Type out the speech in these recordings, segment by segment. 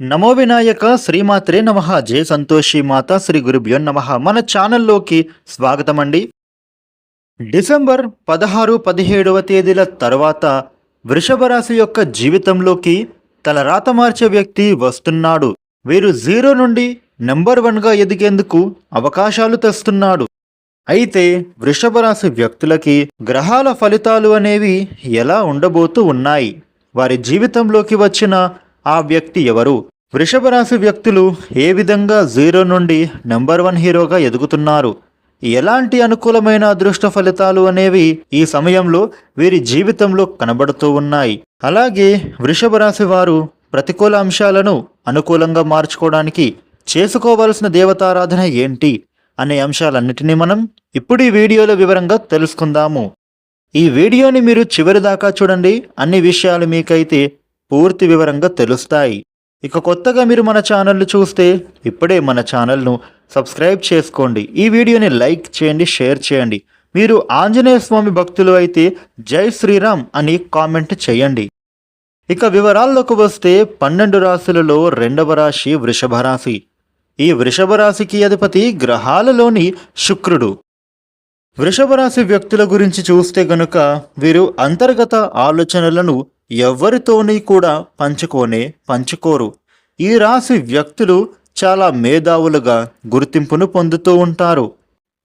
నమో వినాయక శ్రీమాత్రే నమ జయ సంతోషి మాత శ్రీ గురుభ్యో నమ. మన ఛానల్లోకి స్వాగతం అండి డిసెంబర్ పదహారు పదిహేడవ తేదీల తర్వాత వృషభ రాశి యొక్క జీవితంలోకి తల రాత మార్చే వ్యక్తి వస్తున్నాడు. వీరు జీరో నుండి నెంబర్ వన్గా ఎదిగేందుకు అవకాశాలు తెస్తున్నాడు. అయితే వృషభ రాశి వ్యక్తులకి గ్రహాల ఫలితాలు అనేవి ఎలా ఉండబోతూ ఉన్నాయి? వారి జీవితంలోకి వచ్చిన ఆ వ్యక్తి ఎవరు? వృషభ రాశి వ్యక్తులు ఏ విధంగా జీరో నుండి నెంబర్ వన్ హీరోగా ఎదుగుతున్నారు? ఎలాంటి అనుకూలమైన అదృష్ట ఫలితాలు అనేవి ఈ సమయంలో వీరి జీవితంలో కనబడుతూ ఉన్నాయి. అలాగే వృషభ రాశి వారు ప్రతికూల అంశాలను అనుకూలంగా మార్చుకోవడానికి చేసుకోవలసిన దేవతారాధన ఏంటి? అనే అంశాలన్నిటినీ మనం ఇప్పుడు ఈ వీడియోలో వివరంగా తెలుసుకుందాము. ఈ వీడియోని మీరు చివరి దాకా చూడండి. అన్ని విషయాలు మీకైతే పూర్తి వివరంగా తెలుస్తాయి. ఇక కొత్తగా మీరు మన ఛానల్ని చూస్తే ఇప్పుడే మన ఛానల్ను సబ్స్క్రైబ్ చేసుకోండి. ఈ వీడియోని లైక్ చేయండి షేర్ చేయండి. మీరు ఆంజనేయ స్వామి భక్తులు అయితే జై శ్రీరామ్ అని కామెంట్ చేయండి. ఇక వివరాల్లోకి వస్తే పన్నెండు రాశులలో రెండవ రాశి వృషభ రాశి. ఈ వృషభ రాశికి అధిపతి గ్రహాలలోని శుక్రుడు. వృషభ రాశి వ్యక్తుల గురించి చూస్తే గనుక వీరు అంతర్గత ఆలోచనలను ఎవ్వరితోని కూడా పంచుకోనే పంచుకోరు. ఈ రాశి వ్యక్తులు చాలా మేధావులుగా గుర్తింపును పొందుతూ ఉంటారు.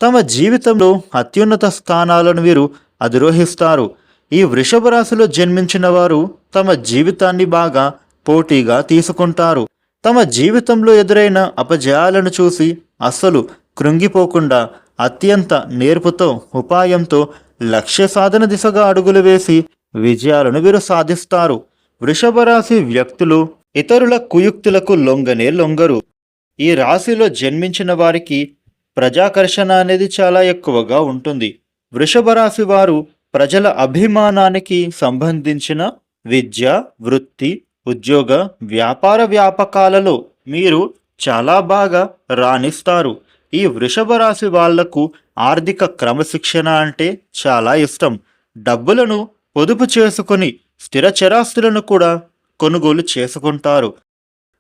తమ జీవితంలో అత్యున్నత స్థానాలను వీరు అధిరోహిస్తారు. ఈ వృషభ రాశిలో జన్మించిన వారు తమ జీవితాన్ని బాగా పోటీగా తీసుకుంటారు. తమ జీవితంలో ఎదురైన అపజయాలను చూసి అస్సలు కృంగిపోకుండా అత్యంత నేర్పుతో ఉపాయంతో లక్ష్య సాధన దిశగా అడుగులు వేసి విజయాలను వీరు సాధిస్తారు. వృషభ రాశి వ్యక్తులు ఇతరుల కుయుక్తులకు లొంగనే లొంగరు. ఈ రాశిలో జన్మించిన వారికి ప్రజాకర్షణ అనేది చాలా ఎక్కువగా ఉంటుంది. వృషభ రాశి వారు ప్రజల అభిమానానికి సంబంధించిన విద్య వృత్తి ఉద్యోగ వ్యాపార వ్యాపకాలలో మీరు చాలా బాగా రాణిస్తారు. ఈ వృషభ రాశి వాళ్ళకు ఆర్థిక క్రమశిక్షణ అంటే చాలా ఇష్టం. డబ్బులను పొదుపు చేసుకొని స్థిర చరాస్తులను కూడా కొనుగోలు చేసుకుంటారు.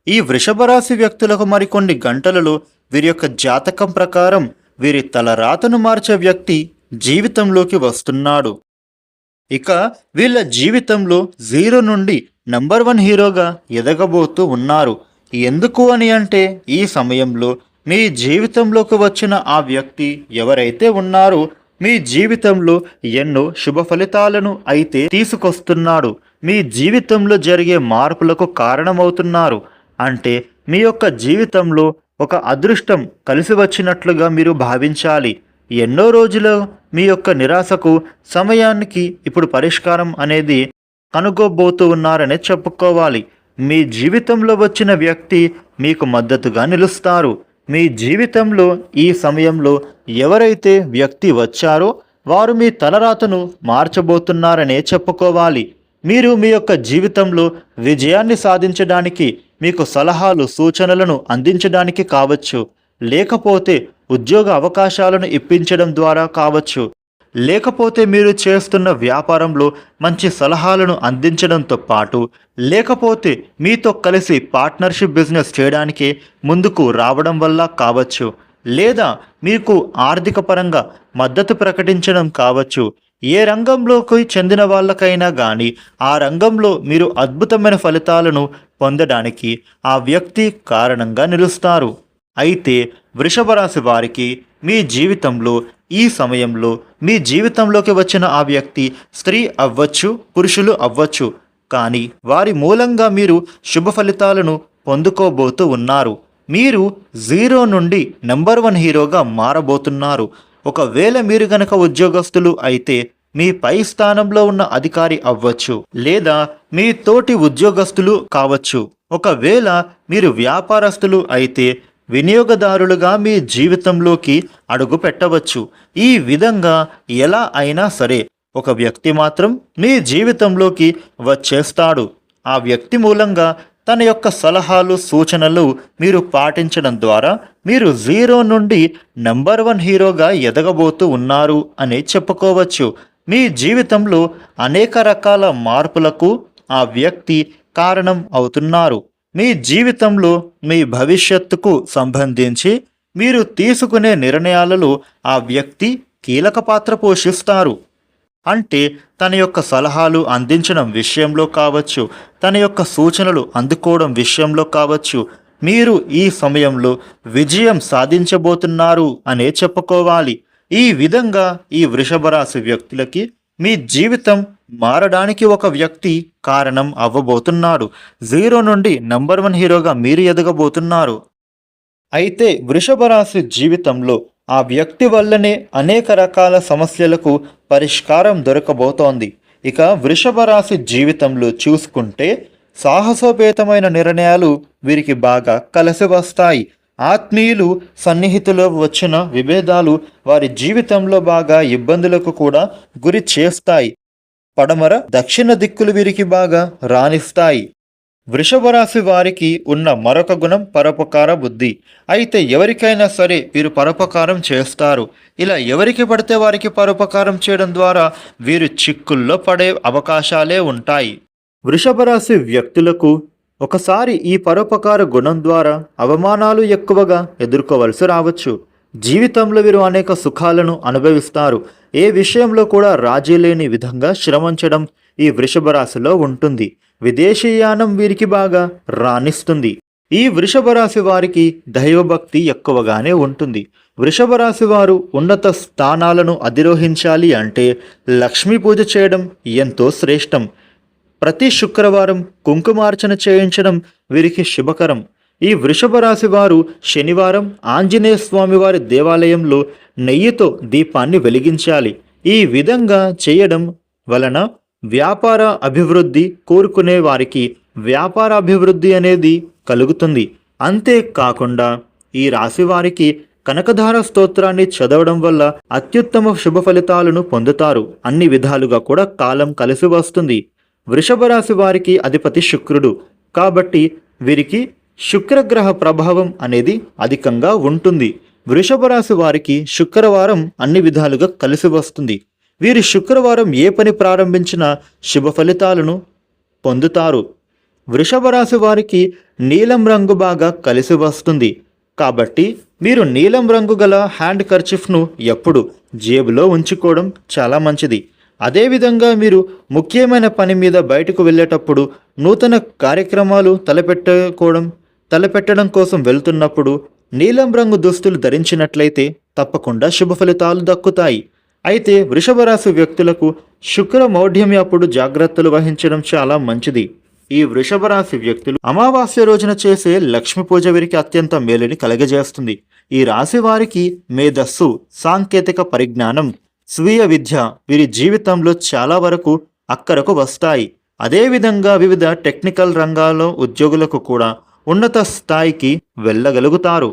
ఈ వృషభరాశి వ్యక్తులకు మరికొన్ని గంటలలో వీరి యొక్క జాతకం ప్రకారం వీరి తలరాతను మార్చే వ్యక్తి జీవితంలోకి వస్తున్నాడు. ఇక వీళ్ళ జీవితంలో జీరో నుండి నంబర్ వన్ హీరోగా ఎదగబోతూ ఉన్నారు. ఎందుకు అని అంటే ఈ సమయంలో మీ జీవితంలోకి వచ్చిన ఆ వ్యక్తి ఎవరైతే ఉన్నారో మీ జీవితంలో ఎన్నో శుభ ఫలితాలను అయితే తీసుకొస్తున్నాడు. మీ జీవితంలో జరిగే మార్పులకు కారణమవుతున్నారు. అంటే మీ యొక్క జీవితంలో ఒక అదృష్టం కలిసి వచ్చినట్లుగా మీరు భావించాలి. ఎన్నో రోజులు మీ యొక్క నిరాశకు సమయానికి ఇప్పుడు పరిష్కారం అనేది కనుగోబోతూ ఉన్నారనే చెప్పుకోవాలి. మీ జీవితంలో వచ్చిన వ్యక్తి మీకు మద్దతుగా నిలుస్తారు. మీ జీవితంలో ఈ సమయంలో ఎవరైతే వ్యక్తి వచ్చారో వారు మీ తలరాతను మార్చబోతున్నారనే చెప్పుకోవాలి. మీరు మీ యొక్క జీవితంలో విజయాన్ని సాధించడానికి మీకు సలహాలు సూచనలను అందించడానికి కావచ్చు. లేకపోతే ఉద్యోగ అవకాశాలను ఇప్పించడం ద్వారా కావచ్చు. లేకపోతే మీరు చేస్తున్న వ్యాపారంలో మంచి సలహాలను అందించడంతో పాటు లేకపోతే మీతో కలిసి పార్ట్నర్షిప్ బిజినెస్ చేయడానికి ముందుకు రావడం వల్ల కావచ్చు లేదా మీకు ఆర్థిక పరంగా మద్దతు ప్రకటించడం కావచ్చు. ఏ రంగంలోకి చెందిన వాళ్ళకైనా కానీ ఆ రంగంలో మీరు అద్భుతమైన ఫలితాలను పొందడానికి ఆ వ్యక్తి కారణంగా నిలుస్తారు. అయితే వృషభ రాశి వారికి మీ జీవితంలో ఈ సమయంలో మీ జీవితంలోకి వచ్చిన ఆ వ్యక్తి స్త్రీ అవ్వచ్చు పురుషులు అవ్వచ్చు కానీ వారి మూలంగా మీరు శుభ ఫలితాలను పొందుకోబోతూ ఉన్నారు. మీరు జీరో నుండి నెంబర్ వన్ హీరోగా మారబోతున్నారు. ఒకవేళ మీరు గనక ఉద్యోగస్తులు అయితే మీ పై స్థానంలో ఉన్న అధికారి అవ్వచ్చు లేదా మీ తోటి ఉద్యోగస్తులు కావచ్చు. ఒకవేళ మీరు వ్యాపారస్తులు అయితే వినియోగదారులుగా మీ జీవితంలోకి అడుగు పెట్టవచ్చు. ఈ విధంగా ఎలా అయినా సరే ఒక వ్యక్తి మాత్రం మీ జీవితంలోకి వచ్చేస్తాడు. ఆ వ్యక్తి మూలంగా తన యొక్క సలహాలు సూచనలు మీరు పాటించడం ద్వారా మీరు జీరో నుండి నెంబర్ వన్ హీరోగా ఎదగబోతూ ఉన్నారు అని చెప్పుకోవచ్చు. మీ జీవితంలో అనేక రకాల మార్పులకు ఆ వ్యక్తి కారణం అవుతున్నారు. మీ జీవితంలో మీ భవిష్యత్తుకు సంబంధించి మీరు తీసుకునే నిర్ణయాలలో ఆ వ్యక్తి కీలక పాత్ర పోషిస్తారు. అంటే తన యొక్క సలహాలు అందించడం విషయంలో కావచ్చు తన యొక్క సూచనలు అందుకోవడం విషయంలో కావచ్చు మీరు ఈ సమయంలో విజయం సాధించబోతున్నారు అనే చెప్పుకోవాలి. ఈ విధంగా ఈ వృషభరాశి వ్యక్తులకి మీ జీవితం మారడానికి ఒక వ్యక్తి కారణం అవ్వబోతున్నాడు. జీరో నుండి నంబర్ వన్ హీరోగా మీరు ఎదగబోతున్నారు. అయితే వృషభ రాశి జీవితంలో ఆ వ్యక్తి వల్లనే అనేక రకాల సమస్యలకు పరిష్కారం దొరకబోతోంది. ఇక వృషభ రాశి జీవితంలో చూసుకుంటే సాహసోపేతమైన నిర్ణయాలు వీరికి బాగా కలిసి వస్తాయి. ఆత్మీయులు సన్నిహితులు వచ్చిన విభేదాలు వారి జీవితంలో బాగా ఇబ్బందులకు కూడా గురి చేస్తాయి. పడమర దక్షిణ దిక్కులు వీరికి బాగా రాణిస్తాయి వృషభరాశి వారికి ఉన్న మరొక గుణం పరోపకార బుద్ధి. అయితే ఎవరికైనా సరే వీరు పరోపకారం చేస్తారు. ఇలా ఎవరికి పడితే వారికి పరోపకారం చేయడం ద్వారా వీరు చిక్కుల్లో పడే అవకాశాలే ఉంటాయి. వృషభరాశి వ్యక్తులకు ఒకసారి ఈ పరోపకార గుణం ద్వారా అవమానాలు ఎక్కువగా ఎదుర్కోవలసి రావచ్చు. జీవితంలో వీరు అనేక సుఖాలను అనుభవిస్తారు. ఏ విషయంలో కూడా రాజీ లేని విధంగా శ్రమించడం ఈ వృషభ రాశిలో ఉంటుంది. విదేశీయానం వీరికి బాగా రాణిస్తుంది. ఈ వృషభ రాశి వారికి దైవభక్తి ఎక్కువగానే ఉంటుంది. వృషభ రాశి వారు ఉన్నత స్థానాలను అధిరోహించాలి అంటే లక్ష్మీ పూజ చేయడం ఎంతో శ్రేష్టం. ప్రతి శుక్రవారం కుంకుమార్చన చేయించడం వీరికి శుభకరం. ఈ వృషభ రాశి వారు శనివారం ఆంజనేయ స్వామివారి దేవాలయంలో నెయ్యితో దీపాన్ని వెలిగించాలి. ఈ విధంగా చేయడం వలన వ్యాపార అభివృద్ధి కోరుకునే వారికి వ్యాపార అభివృద్ధి అనేది కలుగుతుంది. అంతేకాకుండా ఈ రాశి వారికి కనకధార స్తోత్రాన్ని చదవడం వల్ల అత్యుత్తమ శుభ ఫలితాలను పొందుతారు. అన్ని విధాలుగా కూడా కాలం కలిసి వస్తుంది. వృషభ రాశి వారికి అధిపతి శుక్రుడు. కాబట్టి వీరికి శుక్రగ్రహ ప్రభావం అనేది అధికంగా ఉంటుంది. వృషభ రాశి వారికి శుక్రవారం అన్ని విధాలుగా కలిసి వస్తుంది. వీరు శుక్రవారం ఏ పని ప్రారంభించినా శుభ ఫలితాలను పొందుతారు. వృషభ రాశి వారికి నీలం రంగు బాగా కలిసి వస్తుంది. కాబట్టి మీరు నీలం రంగు గల హ్యాండ్ కర్చిఫ్ను ఎప్పుడు జేబులో ఉంచుకోవడం చాలా మంచిది. అదేవిధంగా మీరు ముఖ్యమైన పని మీద బయటకు వెళ్ళేటప్పుడు నూతన కార్యక్రమాలు తలపెట్టుకోవడం తలపెట్టడం కోసం వెళ్తున్నప్పుడు నీలం రంగు దుస్తులు ధరించినట్లయితే తప్పకుండా శుభ ఫలితాలు దక్కుతాయి. అయితే వృషభరాశి వ్యక్తులకు శుక్ర మౌఢ్యమి అప్పుడు జాగ్రత్తలు వహించడం చాలా మంచిది. ఈ వృషభ రాశి వ్యక్తులు అమావాస్య రోజున చేసే లక్ష్మీ పూజ వీరికి అత్యంత మేలుని కలగజేస్తుంది. ఈ రాశి వారికి మేధస్సు సాంకేతిక పరిజ్ఞానం స్వీయ విద్య వీరి జీవితంలో చాలా వరకు అక్కరకు వస్తాయి. అదేవిధంగా వివిధ టెక్నికల్ రంగాల్లో ఉద్యోగులకు కూడా ఉన్నత స్థాయికి వెళ్ళగలుగుతారు.